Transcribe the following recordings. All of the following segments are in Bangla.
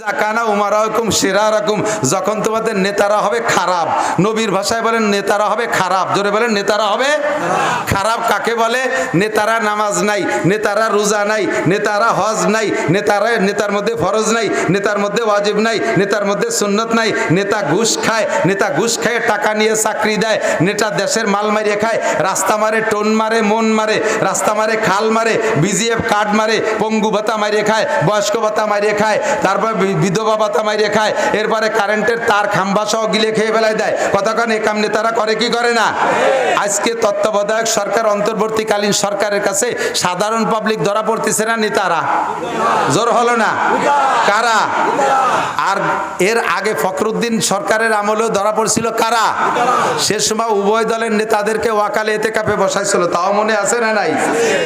জাকানা উমারা হুকুম সেরা রকম যখন তোমাদের নেতারা হবে খারাপ, নবীর ভাষায় বলেন নেতারা হবে খারাপ। জোরে বলেন, নেতারা হবে খারাপ। কাকে বলে? নেতারা নামাজ নাই, নেতারা রোজা নাই, নেতারা হজ নাই, নেতারা, নেতার মধ্যে ফরজ নাই, নেতার মধ্যে ওয়াজিব নাই, নেতার মধ্যে সুন্নত নাই। নেতা ঘুষ খায়, নেতা ঘুষ খায় টাকা নিয়ে চাকরি দেয়, নেতা দেশের মাল মারিয়ে খায়, রাস্তা মারে, টোন মারে, মন মারে, রাস্তা মারে, খাল মারে, বিজিএফ কার্ড মারে, পঙ্গু ভাতা মারিয়ে খায়, বয়স্ক ভাতা মারিয়ে খায়, তারপর বিধবা ভাতা মারিয়ে খায়, এরপরে কারেন্টের তার খাম্বা সহ গিলে খেয়ে ফেলায় দেয়। কতক্ষণ একাম নেতারা করে, কি করে না? আজকে তত্ত্বাবধায়ক সরকার, অন্তর্বর্তীকালীন সরকারের কাছে সাধারণ পাবলিক ধরা পড়তেছে না নেতারা জোর হলো না? কারা? আর এর আগে ফখরুদ্দিন সরকারের আমলেও ধরা পড়ছিল কারা? সে সময় উভয় দলের নেতাদেরকে ওয়াকালে এতে কাপে বসাইছিল, তাও মনে আছে না নাই?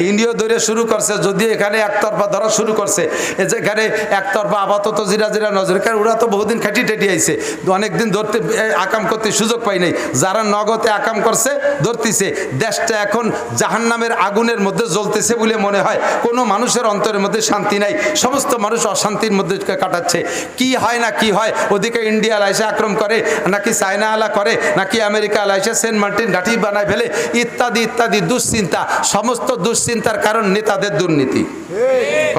ইন্ডিও ধরে শুরু করছে যদি এখানে একতরফা ধরা শুরু করছে যেখানে একতরফা আপাতত জিরা জিরা নজর। কারণ ওরা তো বহুদিন খাটি টেটি আইছে। অনেকদিন ধরতে আকাম করতে সুযোগ পাই নাই। যারা নগদে আকাম করছে, ধরতেছে। দেশটা এখন জাহান্নামের আগুনের মধ্যে জ্বলতেছে বলে মনে হয়। কোনো মানুষের অন্তরের মধ্যে শান্তি নাই। সমস্ত মানুষ অশান্তির মধ্যে কাটাচ্ছে। কি হয় না কি হয়, ওদিকে ইন্ডিয়া লাইসে আক্রম করে, নাকি চায়না আলা করে, নাকি আমেরিকা লাইসে সেন্ট মার্টিন ঘাঁটি বানায় ফেলে, ইত্যাদি ইত্যাদি দুশ্চিন্তা। সমস্ত দুশ্চিন্তার কারণ নেতাদের দুর্নীতি।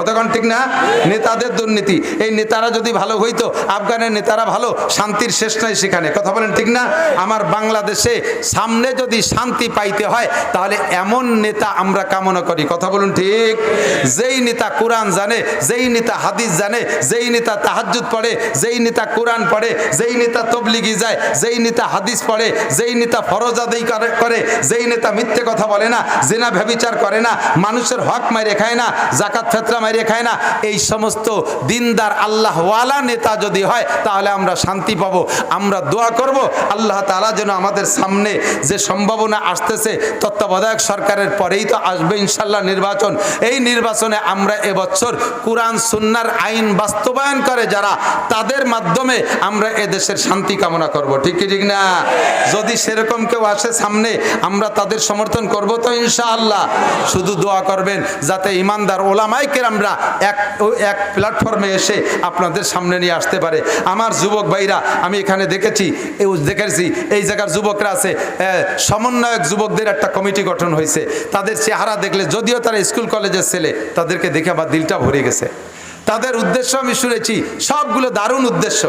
কতক্ষণ ঠিক না? নেতাদের দুর্নীতি। এই নেতারা যদি ভালো হইতো, আফগানের নেতারা ভালো, শান্তির শেষ নাই সেখানে। কথা বলেন ঠিক না? আমার বাংলাদেশে সামনে যদি শান্তি পাইতে হয়, তাহলে এমন নেতা আমরা কামনা করি। কথা বলুন ঠিক? যেই নেতা কোরআন জানে, যেই নেতা হাদিস জানে, যেই নেতা তাহাজ্জুদ পড়ে, যেই নেতা কোরআন পড়ে, যেই নেতা তবলিগি যায়, যেই নেতা হাদিস পড়ে, যেই নেতা ফরজ আদায় করে- যেই নেতা মিথ্যে কথা বলে না, জেনা ব্যবিচার করে না, মানুষের হক মাইরে খায় না, জাকাত ফেতরা মাইরে খায় না। এই সমস্ত দিনদার আল্লাহওয়ালা নেতা যদি হয়, তাহলে আমরা শান্তি পাবো। আমরা দোয়া করব, আল্লাহ তাআলা যেন আমাদের সামনে যে সম্ভাবনা আসতেছে, তত্ত্বাবধায়ক সরকারের পরেই তো আসবে ইনশাল্লাহ নির্বাচন। এই নির্বাচনে আমরা এবছর কোরআন, সুন্নার আইন বাস্তবায়ন করে যারা, তাদের মাধ্যমে আমরা এদেশের শান্তি কামনা করব। ঠিক ঠিক না? যদি সেরকম কেউ আসে সামনে, আমরা তাদের সমর্থন করব তো ইনশাআল্লাহ। শুধু দোয়া করবেন, যাতে ইমানদার ওলামাইকে আমরা এক এক প্ল্যাটফর্মে এসে আপনাদের সামনে নিয়ে আসতে পারে। আমার যুবক ভাইরা, আমি এখানে দেখেছি দেখেছি, এই জায়গার যুবকরা আছে। সমন্বয়ক যুবকদের একটা কমিটি গঠন হয়েছে। তাদের চেহারা দেখলে, যদিও তারা স্কুল কলেজের ছেলে, তাদেরকে দেখে আমার দিলটা ভরে গেছে। তাদের উদ্দেশ্য আমি শুনেছি, সবগুলো দারুণ উদ্দেশ্য।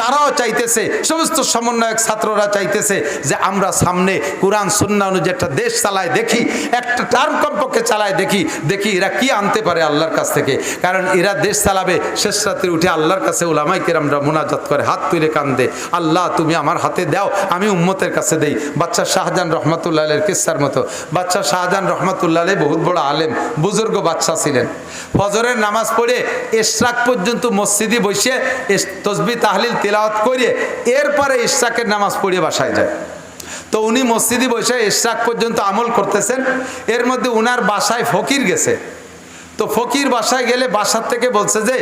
তারাও চাইতেছে, সমস্ত সমন্বয়ক ছাত্ররা চাইতেছে যে আমরা সামনে কোরআন সুন্না অনুযায়ী একটা দেশ চালায় দেখি, একটা টার্ম কমপক্ষে চালায় দেখি দেখি এরা কি আনতে পারে আল্লাহর কাছ থেকে। কারণ এরা দেশ চালাবে, শেষ রাত্রে উঠে আল্লাহর কাছে ওলামাই কেরামরা মোনাজাত করে, হাত তুলে কান্দে, আল্লাহ, তুমি আমার হাতে দাও, আমি উম্মতের কাছে দেই। বাচ্চা শাহজাহান রহমতুল্লাহ কিসার মতো। বাচ্চা শাহজাহান রহমতুল্লাহ বহুত বড় আলেম, বুজুর্গ বাচ্চা ছিলেন। ফজরের নামাজ পড়ে ইশরাক পর্যন্ত মসজিদে বসে তসবি তাহলিল তেলাওয়াত করে এরপরে ইশরাকের নামাজ পড়িয়ে বাসায় যায়। তো উনি মসজিদে বসে ইশরাক পর্যন্ত আমল করতেছেন, এর মধ্যে উনার বাসায় ফকির গেছে। তো ফকির বাসায় গেলে বাসার থেকে বলছে যে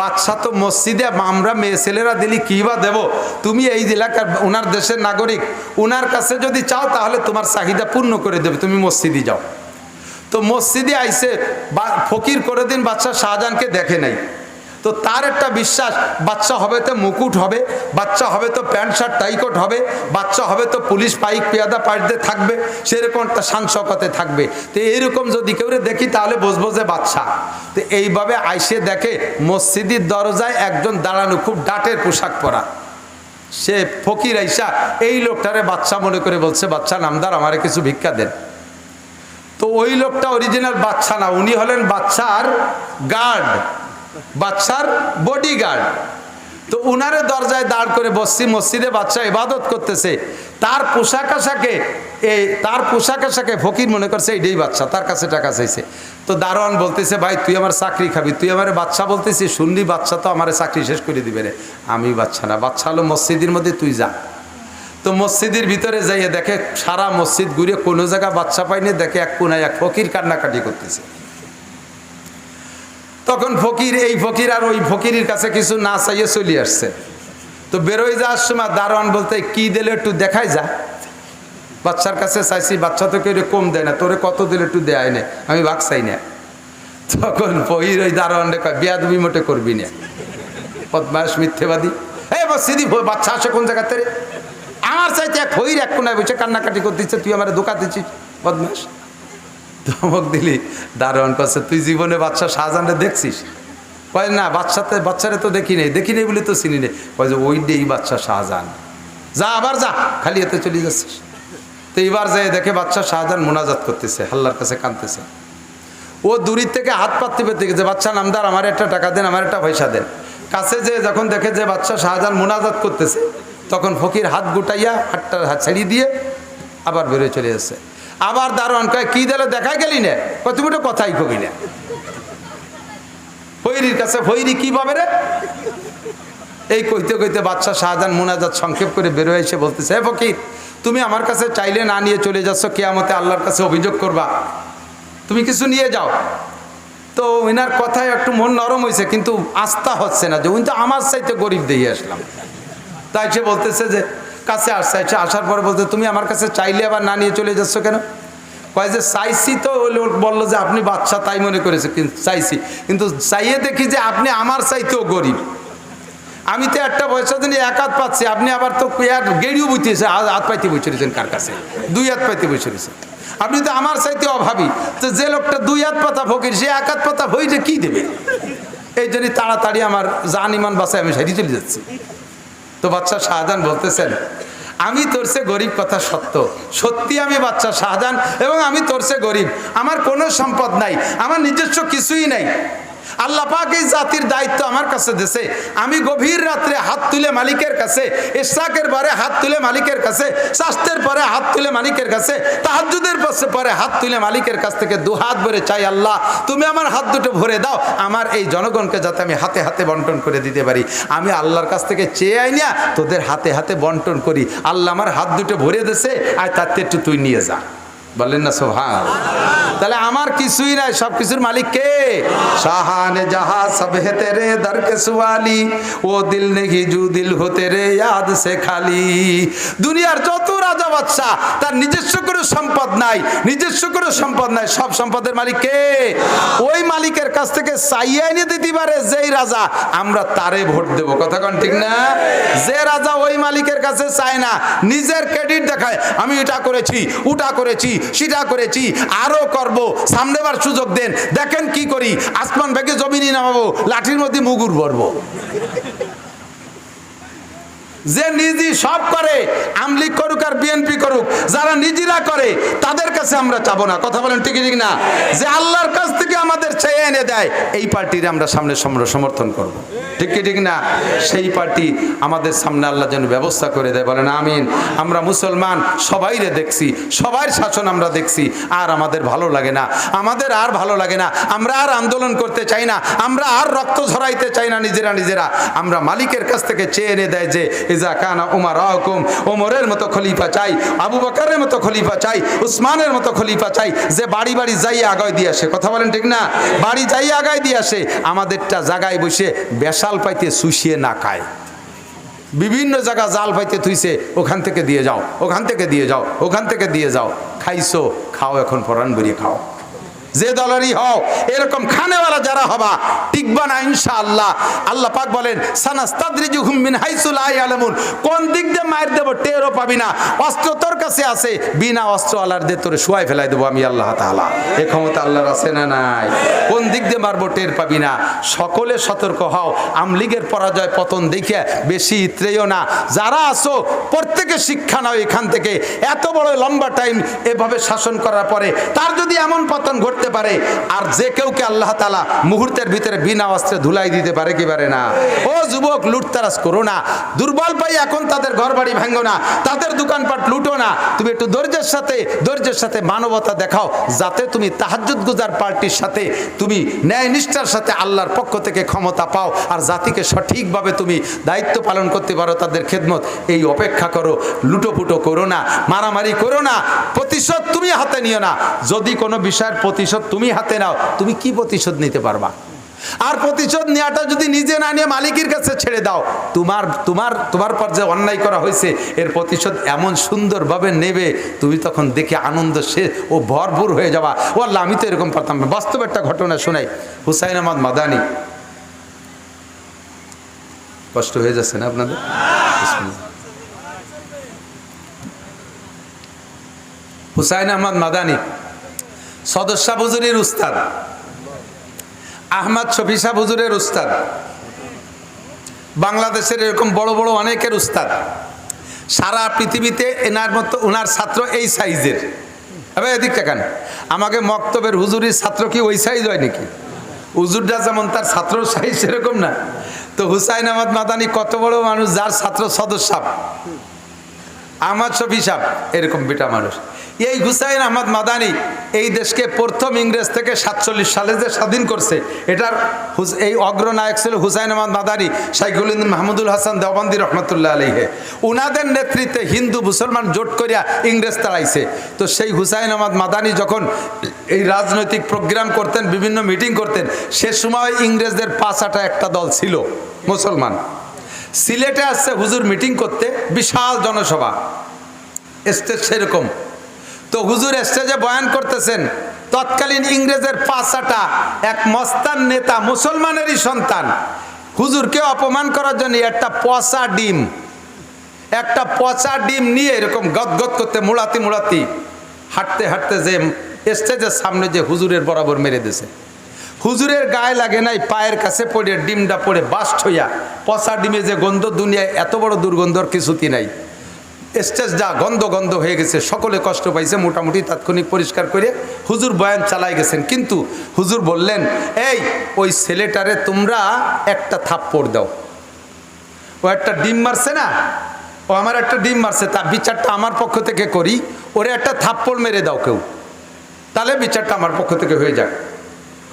বাচ্চা তো মসজিদে, আমরা মেয়ে ছেলেরা দিলি কী বা দেবো? তুমি এই এলাকার উনার দেশের নাগরিক, উনার কাছে যদি চাও তাহলে তোমার চাহিদা পূর্ণ করে দেবে, তুমি মসজিদে যাও। তো মসজিদে আইসে ফকির করে দিন বাচ্চা শাহজাহানকে দেখে নাই। তো তার একটা বিশ্বাস বাচ্চা হবে তো মুকুট হবে বাচ্চা হবে তো প্যান্ট শার্ট টাইকট হবে বাচ্চা হবে তো পুলিশ পাইক, পেয়াদা পাইতে থাকবে, সেরকম একটা শানসকতে থাকবে। তো এইরকম যদি কেউ দেখি, তাহলে বুঝব যে বাচ্চা তো এইভাবে আইসে দেখে মসজিদের দরজায় একজন দাঁড়ানো, খুব ডাটের পোশাক পরা। সে ফকির আইসা, এই লোকটারে বাচ্চা মনে করে বলছে বাচ্চা নামদার, আমারে কিছু ভিক্ষা দেন। তো ওই লোকটা অরিজিনাল বাচ্চা না, উনি হলেন বাচ্চার গার্ড বাচ্চার বডি গার্ড তো উনারে দরজায় দাঁড় করে বসছি, মসজিদে বাচ্চা ইবাদত করতেছে। তার পোশাক আশাকে এই তার পোশাক আশাকে ফকির মনে করছে এইটাই বাচ্চা, তার কাছে টাকা চাইছে। তো দারোয়ান বলতেছে, ভাই, তুই আমার চাকরি খাবি, তুই আমার বাচ্চা বলতেছিস, শুনলি বাচ্চা তো আমার চাকরি শেষ করে দিবে রে। আমি বাচ্চা না, বাচ্চা হলো মসজিদের মধ্যে তুই যা। তো মসজিদের ভিতরে যাইয়ে দেখে সারা মসজিদ ঘুরে কোনো জায়গা বাচ্চা পাইনি দেখে এক কোনায় এক ফকির কান্নাকাটি করতেছে। তখন ফকির, এই ফকির আর ওই ফকিরের কাছে কিছু না চাইয়ে চলে আসছে। তো বেরোয় যাওয়ার সময় দারোয়ান বলতে, কি দিলে একটু দেখাই যা। বাচ্চার কাছে চাইছি, বাচ্চা তো কেউ কম দেয় না, তোরে কত দিলে একটু দেয় না, আমি ভাগ চাই না। তখন ফকির ওই দারোয়ান রেখা বিয়া দুবি মোটে করবি না। পদ্মাস মিথ্যেবাদী। এই মসজিদি বাচ্চা আসে কোন জায়গাতে রে আমার চাইতে এক হইর এক কোনায় বসে কান্নাকাটি করতেছে, তুই আমার দোকা দিচ্ছিস? বদমাস। ধমক দিলি, দারোয়ান কাছে তুই জীবনে বাচ্চা শাহজাহানরে দেখছিস? কয়, না বাচ্চাতে বাচ্চারে তো দেখি নেই দেখি নেই বলে তো চিনি নেই। কয় যে, ওই এই বাচ্চা শাহজাহান। যা, আবার যা, খালি এতে চলে যাচ্ছিস। তো এবার যায় দেখে বাচ্চা শাহজাহান মোনাজাত করতেছে হাল্লার কাছে কাঁদতেছে। ও দূরের থেকে হাত পাততে পেতে গেছে বাচ্চা নামদার, আমার একটা টাকা দেন, আমার একটা পয়সা দেন। কাছে যে যখন দেখে যে বাচ্চা শাহজাহান মোনাজাত করতেছে তখন ফকির হাত গুটাইয়া হাতটা হাত ছাড়িয়ে দিয়ে আবার বেরোয় চলে যাচ্ছে আবার দারোয়ান কয়, কি দিলে দেখা গেলি না? কয়, তুমি কথাই কবি না। ফৈরির কাছে ফৈরি কি পাবে রে? এই কইতে কইতে বাচ্চা শাহজাহান মোনাজাত সংক্ষেপ করে বেরোয় এসে বলতেছে হে ফকির, তুমি আমার কাছে চাইলে না নিয়ে চলে যাচ্ছ, কেয়ামতে আল্লাহর কাছে অভিযোগ করবা। তুমি কিছু নিয়ে যাও। তো ওনার কথায় একটু মন নরম হয়েছে কিন্তু আস্থা হচ্ছে না যে উনি তো আমার চাইতে গরিব দিয়ে আসলাম। তাই সে বলতেছে যে, কাছে আসছে। সে আসার পরে বলতে, তুমি আমার কাছে চাইলে আবার না নিয়ে চলে যাচ্ছ কেন? কয় যে, চাইছি তো লোক বলল যে আপনি বাচ্চা তাই মনে করেছে কিন্তু চাইছি। কিন্তু চাইয়ে দেখি যে আপনি আমার চাইতেও গরিব। আমি তো একটা পয়সা দিন এক হাত পাচ্ছি, আপনি আবার তো এক গেড়িও বুঝিয়েছে হাত পাইতে বসে রয়েছেন কার কাছে? দুই হাত পাইতে বসে রয়েছেন আপনি তো আমার চাইতে অভাবী, তো যে লোকটা দুই হাত পাতা ফকির, সে এক হাত পাতা হইলে কি দেবে? এই জন্যই তাড়াতাড়ি আমার জান ইমান বাসায় আমি সাইডে চলে যাচ্ছি। তো বাচ্চা শাহজাহান বলতেছেন, আমি তোর সে গরিব কথা সত্য। সত্যি আমি বাচ্চা শাহজাহান এবং আমি তোর সে গরিব। আমার কোনো সম্পদ নাই। আমার নিজস্ব কিছুই নাই। আল্লাহ এই জাতির দায়িত্ব আমার কাছে দেশে আমি গভীর রাত্রে হাত তুলে মালিকের কাছে, ইশরাকের পরে হাত তুলে মালিকের কাছে স্বাস্থ্যের পরে হাত তুলে মালিকের কাছে তাহাজুদের পাশে পরে হাত তুলে মালিকের কাছ থেকে দু হাত ভরে চাই, আল্লাহ, তুমি আমার হাত দুটো ভরে দাও। আমার এই জনগণকে যাতে আমি হাতে হাতে বন্টন করে দিতে পারি। আমি আল্লাহর কাছ থেকে চেয়ে আই না, তোদের হাতে হাতে বন্টন করি। আল্লাহ আমার হাত দুটো ভরে দেশে আর তার একটু তুই নিয়ে যা। বললেন না সোহান তাহলে আমার কিছুই নাই, সব কিছুর মালিক কে? শাহানে জাহা সব হে তেরে দর কে সুয়ালি, ও দিল নেহি জু দিল হো তেরে ইয়াদ সে খালি। দুনিয়ার যত রাজা বাদশা তার নিজস্ব কোনো সম্পদ নাই, নিজস্ব কোনো সম্পদ নাই, সব সম্পদের মালিক কে? ওই মালিকের কাছ থেকে চাইয়ে এনে দিতে পারে যেই রাজা, আমরা তারে ভোট দেব। কথা কন ঠিক না? যে রাজা ওই মালিকের কাছে চায় না, নিজের ক্রেডিট দেখায়, আমি এটা করেছি, ওটা করেছি সেটা করেছি আরও করব। সামনেবার সুযোগ দেন। দেখেন কি করি, আসমান ভেগে জমিনি নামাবো, লাঠির মধ্যে মুগুর ভরবো। যে নিজে সব করে আমলিগ করুক আর বিএনপি করুক, যারা নিজেরা করে, তাদের কাছে আমরা চাবো না। কথা বলেন ঠিক ঠিক না যে আল্লাহর কাছ থেকে আমাদের চেয়ে এনে দেয়, এই পার্টির আমরা সামনে সম- সমর্থন করব। ঠিক ঠিক না? সেই পার্টি আমাদের সামনে আল্লাহ যেন ব্যবস্থা করে দেয়। বলেন আমিন। আমরা মুসলমান সবাইরে দেখছি সবার শাসন আমরা দেখছি। আর আমাদের ভালো লাগে না, আমাদের আর ভালো লাগে না, আমরা আর আন্দোলন করতে চাই না, আমরা আর রক্ত ঝরাইতে চাই না নিজেরা নিজেরা। আমরা মালিকের কাছ থেকে চেয়ে এনে দেয় যে ইজা কানা উমার আহকুম ওমরের মতো খলিফা চাই, আবু বকারের মতো খলিফা চাই, উসমানের মতো খলিফা চাই, যে বাড়ি বাড়ি যাই আগায় দিয়ে আসে। কথা বলেন ঠিক না? বাড়ি যাই আগায় দিয়ে আসে, আমাদেরটা জায়গায় বসে বেশাল পাইতে শুষিয়ে না খায়। বিভিন্ন জায়গা জাল পাইতে থুইছে, ওখান থেকে দিয়ে যাও, ওখান থেকে দিয়ে যাও, ওখান থেকে দিয়ে যাও, খাইছো, খাও এখন ফরান বেরিয়ে খাও। যে দলেরই হও, এরকম খানেওয়ালা যারা হবা, টিকবা না ইনশাআল্লাহ। আল্লাহ পাক বলেন সানাস সানাস্তাদরিজুহুম মিন হাইসু লা ইয়ালামুন। কোন দিক দিয়ে মার দেব টেরও পাবি না। অস্ত্র তোর কাছে আছে, বিনা অস্ত্র আলার দিয়ে তোরে শুয়াই ফেলাই দেবো আমি আল্লাহ তাআলা। এ ক্ষমতা আল্লাহর আছে না নাই? কোন দিক দিয়ে মারবো টের পাবি না। সকলে সতর্ক হও, আমলিগের পরাজয় পতন দেখে বেশি ইত্রেও না। যারা আসো প্রত্যেকে শিক্ষা নাও এখান থেকে। এত বড় লম্বা টাইম এভাবে শাসন করার পরে, তার যদি এমন পতন ঘটতে পারে। আর যে কেউকে আল্লাহ তালা মুহূর্তের ভিতরে বিনা অস্ত্রে ধুলাই দিতে পারে কি পারে না। ও যুবক লুটতারাস করো না। দুর্বল পাই এখন তাদের ঘর বাড়ি ভাঙ্গো না। তাদের দোকানপাট লুটো না। তুমি একটু ধৈর্যের সাথে ধৈর্যের সাথে মানবতা দেখাও, যাতে তুমি তাহাজুদ গুজার পার্টির সাথে, তুমি ন্যায় নিষ্ঠার সাথে আল্লাহর পক্ষ থেকে ক্ষমতা পাও। আর জাতিকে সঠিকভাবে তুমি দায়িত্ব পালন করতে পারো, তাদের খেদমত। এই অপেক্ষা করো, লুটোপুটো করো না, মারামারি করো না। প্রতিশোধ তুমি হাতে নিও না। যদি কোনো বিষয়ের প্রতিশোধ তুমি হাতে নাও, তুমি কি প্রতিশোধ নিতে পারবা? আর প্রতিশোধ নেওয়াটা যদি নিজে না নিয়ে মালিকের কাছে ছেড়ে দাও, তোমার তোমার তোমার পর যে অন্যায় করা হয়েছে, এর প্রতিশোধ এমন সুন্দরভাবে নেবে, তুমি তখন দেখে আনন্দ সে ও ভরপুর হয়ে যাওয়া ও আল্লাহ আমি তো এরকম পারতাম না। বাস্তব একটা ঘটনা শোনাই। হুসাইন আহমদ মাদানি। কষ্ট হয়ে যাচ্ছে না আপনাদের? হুসাইন আহমদ মাদানি। সদস্য হুজুরের উস্তাদ। আহমদ শফি সাহ হুজুরের উস্তাদ। বাংলাদেশের এরকম বড় বড় অনেকের উস্তাদ। সারা পৃথিবীতে এনার মতো ওনার ছাত্র এই সাইজের। এবার এদিকটা কেন? আমাকে মক্তবের হুজুরির ছাত্র কি ওই সাইজ হয় নাকি? হুজুরটা যেমন তার ছাত্র সাইজ সেরকম না। তো হুসাইন আহমদ মাদানি কত বড় মানুষ, যার ছাত্র সদস্য আহমদ শফি সাহ এরকম বেটা মানুষ। এই হুসাইন আহমদ মাদানি এই দেশকে প্রথম ইংরেজ থেকে সাতচল্লিশ সালে যে স্বাধীন করছে, এটার এই অগ্রনায়ক ছিল হুসাইন আহমদ মাদানি, শাইখুল মাহমুদুল হাসান দেওবন্দি রহমতুল্লাহ আলহে উনাদের নেতৃত্বে হিন্দু মুসলমান জোট করিয়া ইংরেজ তাড়াইছে তো সেই হুসাইন আহমদ মাদানি যখন এই রাজনৈতিক প্রোগ্রাম করতেন, বিভিন্ন মিটিং করতেন, সে সময় ইংরেজদের পাঁচাটা একটা দল ছিল, মুসলমান। সিলেটে আসছে হুজুর মিটিং করতে, বিশাল জনসভা। স্টেজ সেরকম। তো হুজুর স্টেজে বয়ান করতেছেন, তৎকালীন ইংরেজের পাঁচাটা, এক মস্তান নেতা মুসলমানেরই সন্তান। হুজুরকে অপমান করার জন্য একটা পচা ডিম, একটা পচা ডিম নিয়ে এরকম গদগদ করতে মুড়াতি মুড়াতি, হাঁটতে হাঁটতে যে স্টেজের সামনে যে হুজুরের বরাবর মেরে দিছে হুজুরের গায়ে লাগে নাই, পায়ের কাছে পড়ে ডিমটা পড়ে বাস্ট হইয়া, পচা ডিমে যে গন্ধ, দুনিয়ায় এত বড় দুর্গন্ধর কিছুতি নাই। স্টেজ যা গন্ধ গন্ধ হয়ে গেছে। সকলে কষ্ট পাইছে, মোটামুটি তাৎক্ষণিক পরিষ্কার করে হুজুর বয়ান চালাই গেছেন। কিন্তু হুজুর বললেন, এই, ওই ছেলেটারে তোমরা একটা থাপ্পড় দাও। ও একটা ডিম মারছে না? ও আমার একটা ডিম মারছে। তার বিচারটা আমার পক্ষ থেকে করি, ওরে একটা থাপ্পড় মেরে দাও কেউ। তাহলে বিচারটা আমার পক্ষ থেকে হয়ে যাক।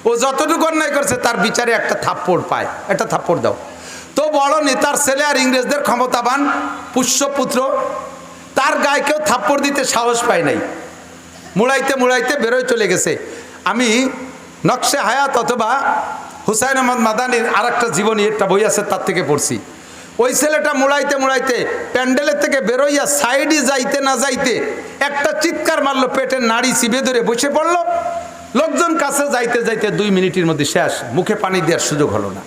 ও যতটুকু অন্যায় করছে, তার বিচারে একটা থাপ্পড় পায়। একটা থাপ্পড় দাও। তো বড় নেতার ছেলে আর ইংরেজদের ক্ষমতাবান পুষ্যপুত্র তার গায়ে কেউ থাপ্পড় দিতে সাহস পায় নাই। মুড়াইতে মুড়াইতে বেরোয় চলে গেছে। আমি নকশে হায়াত অথবা হুসাইন আহমদ মাদানির আর একটা জীবনী, একটা বই আছে তার থেকে পড়ছি। ওই ছেলেটা মুড়াইতে মুড়াইতে প্যান্ডেলের থেকে বেরোইয়া সাইডে যাইতে না যাইতে একটা চিৎকার মারলো, পেটের নাড়ি চিবে ধরে বসে পড়ল। লোকজন কাছে যাইতে যাইতে দুই মিনিটের মধ্যে শেষ। মুখে পানি দেওয়ার সুযোগ হলো না।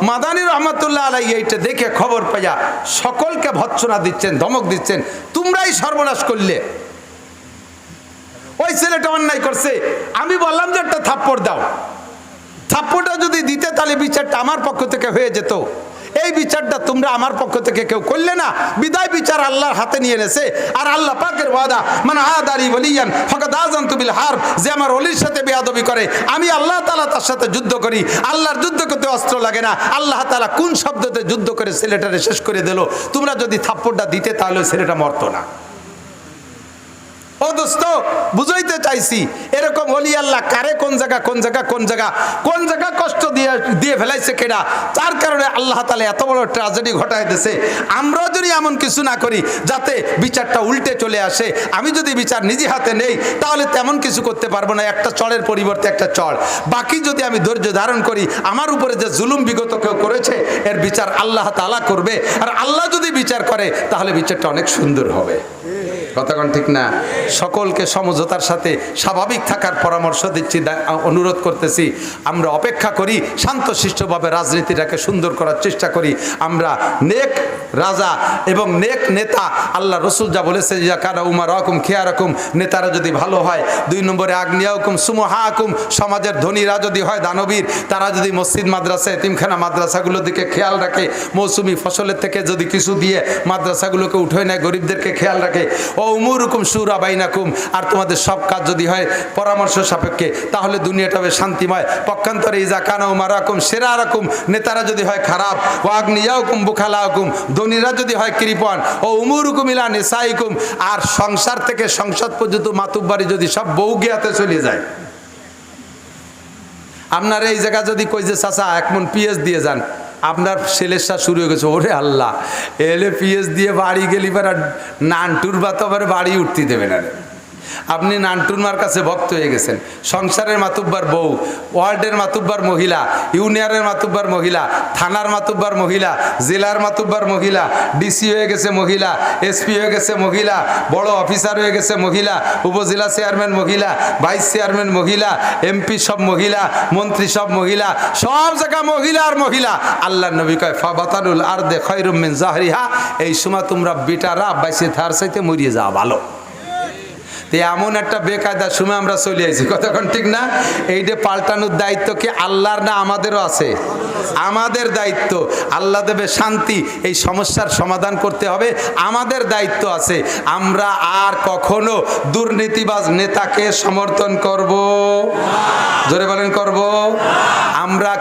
মাদানী রহমতুল্লাহ আলাই এইটা দেখে খবর পাইয়া সকলকে ভৎসনা দিচ্ছেন, ধমক দিচ্ছেন, তোমরাই সর্বনাশ করলে। ওই ছেলেটা অন্যায় করছে। আমি বললাম যে একটা থাপ্পড় দাও। থাপ্পড়টা যদি দিতে তাহলে বিচারটা আমার পক্ষ থেকে হয়ে যেত। এই বিচারটা তোমরা আমার পক্ষ থেকে কেউ করলে না। বিদায় বিচার আল্লাহর হাতে নিয়ে এনেছে। আর আল্লাহ পাকের ওয়াদা মানে আদারি বলিয়ান ফকাত আজান তুবিল হার যে আমার অলির সাথে বেয়াদবি করে। আমি আল্লাহ তালা তার সাথে যুদ্ধ করি। আল্লাহর যুদ্ধ করতে অস্ত্র লাগে না। আল্লাহ তালা কোন শব্দতে যুদ্ধ করে ছেলেটারে শেষ করে দিল? তোমরা যদি থাপ্পড়টা দিতে, তাহলে ছেলেটা মরতো না। ও দোস্ত, বুঝাইতে চাইছি, এরকম হলি আল্লাহ কারে কোন জায়গা কোন জায়গা কোন জায়গা কোন জায়গা কষ্ট দিয়ে দিয়ে ফেলাইছে কেডা? তার কারণে আল্লাহ তালা এত বড় ট্রাজেডি ঘটাই দিছে। আমরাও যদি এমন কিছু না করি, যাতে বিচারটা উল্টে চলে আসে, আমি যদি বিচার নিজে হাতে নেই, তাহলে তেমন কিছু করতে পারব না। একটা চড়ের পরিবর্তে একটা চড়। বাকি যদি আমি ধৈর্য ধারণ করি, আমার উপরে যে জুলুম বিগত কেউ করেছে, এর বিচার আল্লাহ তালা করবে। আর আল্লাহ যদি বিচার করে, তাহলে বিচারটা অনেক সুন্দর হবে। কথাক্ষণ ঠিক না। সকলকে সমঝোতার সাথে স্বাভাবিক থাকার পরামর্শ দিচ্ছি অনুরোধ করতেছি। আমরা অপেক্ষা করি শান্তশিষ্টভাবে রাজনীতিটাকে সুন্দর করার চেষ্টা করি। আমরা নেক রাজা এবং নেক নেতা, আল্লাহ রসুল যা বলেছে কারা উমার রকম খেয়া রকম নেতারা যদি ভালো হয়, দুই নম্বরে আগ্নিয়া হুকুম সুমহা হুকুম সমাজের ধনীরা যদি হয় দানবীর, তারা যদি মসজিদ, মাদ্রাসা, এতিমখানা, মাদ্রাসাগুলোর দিকে খেয়াল রাখে, মৌসুমি ফসলের থেকে যদি কিছু দিয়ে মাদ্রাসাগুলোকে উঠে নেয়, গরিবদেরকে খেয়াল রাখে হুকুম সুরা বাইনাকুম। আর তোমাদের সব কাজ যদি হয় পরামর্শ সাপেক্ষে, তাহলে দুনিয়াটা হবে শান্তিময়। পক্ষান্তরে ইজা কানা উমার রকম সেরা রকম নেতারা যদি হয় খারাপ ও আগ্নিয়া হুকুম বুখালা হুকুম ধনীরা যদি হয় কৃপণ, ও উমুর হুকুম ইলা নেশাইকুম আর সংসার থেকে সংসদ পর্যন্ত মাতুব্বাড়ি যদি সব বউ গিয়াতে চলে যায়। আপনার এই জায়গা যদি কই যে চাচা, এক মন পিএস দিয়ে যান। আপনার সেলেসা শুরু হয়ে গেছে, ওরে আল্লাহ। এলে পিএস দিয়ে বাড়ি গেলি আর নানটুর বা তো বাড়ি উঠতে দেবে না রে। আপনি নান্টুনমার কাছে ভক্ত হয়ে গেছেন। সংসারের মাতুব্বার বউ, ওয়ার্ডের মাতুব্বার মহিলা, ইউনিয়নের মাতুব্বার মহিলা, থানার মাতুব্বার মহিলা, জেলার মাতুব্বার মহিলা, ডিসি হয়ে গেছে মহিলা, এসপি হয়ে গেছে মহিলা, বড় অফিসার হয়ে গেছে মহিলা, উপজেলা চেয়ারম্যান মহিলা, ভাইস চেয়ারম্যান মহিলা, এমপি সব মহিলা, মন্ত্রী সব মহিলা, সব জায়গা মহিলা আর মহিলা। আল্লাহ নবী কয় ফাবাতানুল আর দে খৈরুমিন জাহরিহা। এই সময় তোমরা বিটারা বাইসে থার সাইতে মরিয়ে যাওয়া ভালো। এমন একটা বেকায়দার সময় আমরা চলে আইছি। কতক্ষণ ঠিক না? এইটা পাল্টানোর দায়িত্ব কি আল্লাহর না আমাদেরও আছে? আমাদের দায়িত্ব আল্লাহ দেবে শান্তি, এই সমস্যার সমাধান করতে হবে। আমাদের দায়িত্ব আছে, আমরা আর কখনো দুর্নীতিবাজ নেতাকে সমর্থন করব। জোরে বলেন করব। আমরা